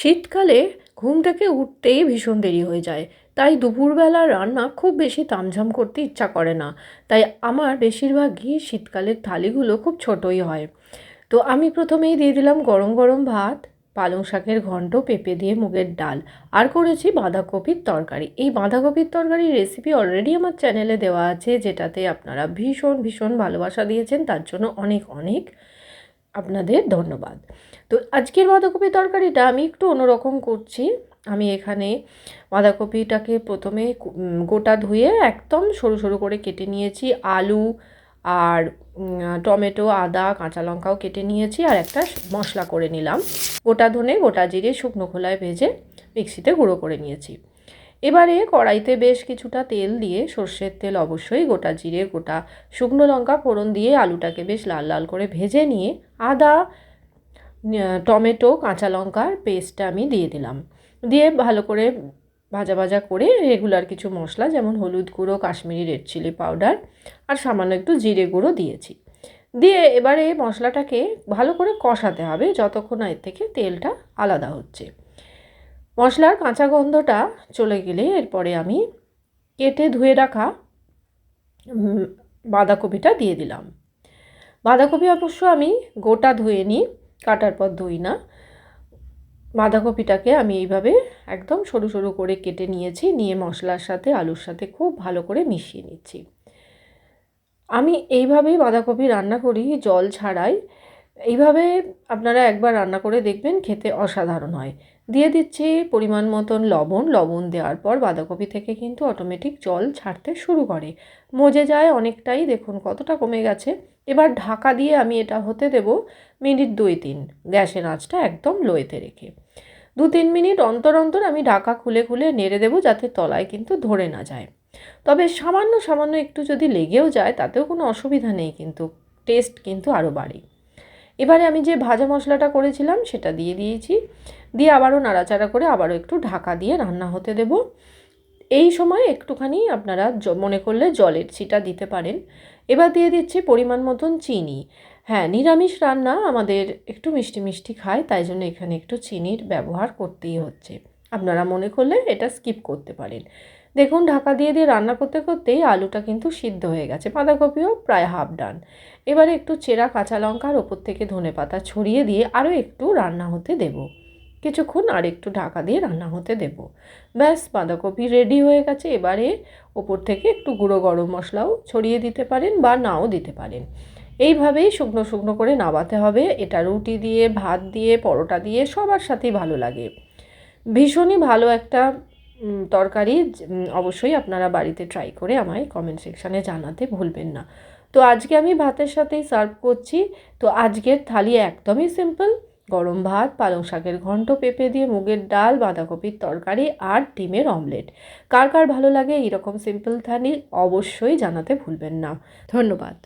শীতকালে ঘুম থেকে উঠতেই ভীষণ দেরি হয়ে যায়। তাই দুপুরবেলা রান্না খুব বেশি তামঝাম করতে ইচ্ছা করে না। তাই আমার বেশিরভাগই শীতকালের থালিগুলো খুব ছোটোই হয়। তো আমি প্রথমেই দিয়ে দিলাম গরম গরম ভাত, পালং শাকের ঘন্ট, পেঁপে দিয়ে মুগের ডাল, আর করেছি বাঁধাকপির তরকারি। এই বাঁধাকপির তরকারির রেসিপি অলরেডি আমার চ্যানেলে দেওয়া আছে, যেটাতে আপনারা ভীষণ ভীষণ ভালোবাসা দিয়েছেন, তার জন্য অনেক অনেক আপনাদের ধন্যবাদ। তো আজকের বাঁধাকপি তরকারিটা আমি একটু অন্যরকম করছি। আমি এখানে বাঁধাকপিটাকে প্রথমে গোটা ধুয়ে একদম সরু সরু করে কেটে নিয়েছি। আলু আর টমেটো, আদা, কাঁচা লঙ্কাও কেটে নিয়েছি আর একটা মশলা করে নিলাম। গোটা ধনে গোটা জিরে শুকনো খোলায় ভেজে মিক্সিতে গুঁড়ো করে নিয়েছি। এবারে কড়াইতে বেশ কিছুটা তেল দিয়ে সর্ষের তেল অবশ্যই, গোটা জিরে, গোটা শুকনো লঙ্কা ফোড়ন দিয়ে আলুটাকে বেশ লাল লাল করে ভেজে নিয়ে আদা টমেটো, কাঁচা লঙ্কার পেস্টটা আমি দিয়ে দিলাম। দিয়ে ভালো করে ভাজা ভাজা করে রেগুলার কিছু মশলা যেমন হলুদ গুঁড়ো, কাশ্মীরি রেড চিলি পাউডার আর সামান্য একটু জিরে গুঁড়ো দিয়েছি। দিয়ে এবারে মশলাটাকে ভালো করে কষাতে হবে যতক্ষণ এর থেকে তেলটা আলাদা হচ্ছে। মশলার কাঁচা গন্ধটা চলে গেলে এরপরে আমি কেটে ধুয়ে রাখা বাঁধাকপিটা দিয়ে দিলাম। বাঁধাকপি অবশ্য আমি গোটা ধুয়ে নিই, কাটার পর ধুই না। বাঁধাকপিটাকে আমি এইভাবে একদম সরু সরু করে কেটে নিয়েছি, নিয়ে মশলার সাথে, আলুর সাথে খুব ভালো করে মিশিয়ে নিচ্ছি। আমি এইভাবেই বাঁধাকপি রান্না করি জল ছাড়াই। এইভাবে আপনারা একবার রান্না করে দেখবেন, খেতে অসাধারণ হয়। দিয়ে দিচ্ছি পরিমাণ মতন লবণ। লবণ দেওয়ার পর বাঁধাকপি থেকে কিন্তু অটোমেটিক জল ছাড়তে শুরু করে। মজে যায় অনেকটাই, দেখুন কতটা কমে গেছে। এবার ঢাকা দিয়ে আমি এটা হতে দেব মিনিট দুই তিন। গ্যাসের আঁচটা একদম লোয়েতে রেখে। দু তিন মিনিট অন্তর অন্তর আমি ঢাকা খুলে খুলে নেড়ে দেবো যাতে তলায় কিন্তু ধরে না যায়। তবে সামান্য সামান্য একটু যদি লেগেও যায় তাতেও কোনো অসুবিধা নেই কিন্তু টেস্ট কিন্তু আরও বাড়ে। এবারে আমি যে ভাজা মশলাটা করেছিলাম সেটা দিয়ে দিয়েছি। দিয়ে আবারও নাড়াচাড়া করে আবারও একটু ঢাকা দিয়ে রান্না হতে দেব। এই সময় একটুখানি আপনারা মনে করলে জলের ছিটা দিতে পারেন। এবার দিয়ে দিচ্ছি পরিমাণ মতন চিনি। হ্যাঁ নিরামিষ রান্না আমাদের একটু মিষ্টি মিষ্টি খায়, তাই জন্য এখানে একটু চিনির ব্যবহার করতেই হচ্ছে। আপনারা মনে করলে এটা স্কিপ করতে পারেন। দেখুন, ঢাকা দিয়ে দিয়ে রান্না করতে করতেই আলুটা কিন্তু সিদ্ধ হয়ে গেছে। বাঁধাকপিও প্রায় হাফ ডান। এবারে একটু চেরা কাঁচা লঙ্কার ওপর থেকে ধনে পাতা ছড়িয়ে দিয়ে আরও একটু রান্না হতে দেব। কিছুক্ষণ আর একটু ঢাকা দিয়ে রান্না হতে দেব। ব্যাস, বাঁধাকপি রেডি হয়ে গেছে। এবারে ওপর থেকে একটু গুঁড়ো গরম মশলাও ছড়িয়ে দিতে পারেন বা নাও দিতে পারেন। এইভাবেই শুকনো শুকনো করে নাবাতে হবে। এটা রুটি দিয়ে, ভাত দিয়ে, পরোটা দিয়ে সবার সাথেই ভালো লাগে। ভীষণই ভালো একটা তরকারি। অবশ্যই আপনারা বাড়িতে ট্রাই করে আমায় কমেন্ট সেকশানে জানাতে ভুলবেন না। তো আজকে আমি ভাতের সাথেই সার্ভ করছি। তো আজকের থালি একদমই সিম্পল গরম ভাত, পালং শাকের ঘন্ট, পেঁপে দিয়ে মুগের ডাল, বাঁধাকপির তরকারি আর ডিমের অমলেট। কার কার ভালো লাগে এইরকম সিম্পল থালি অবশ্যই জানাতে ভুলবেন না। ধন্যবাদ।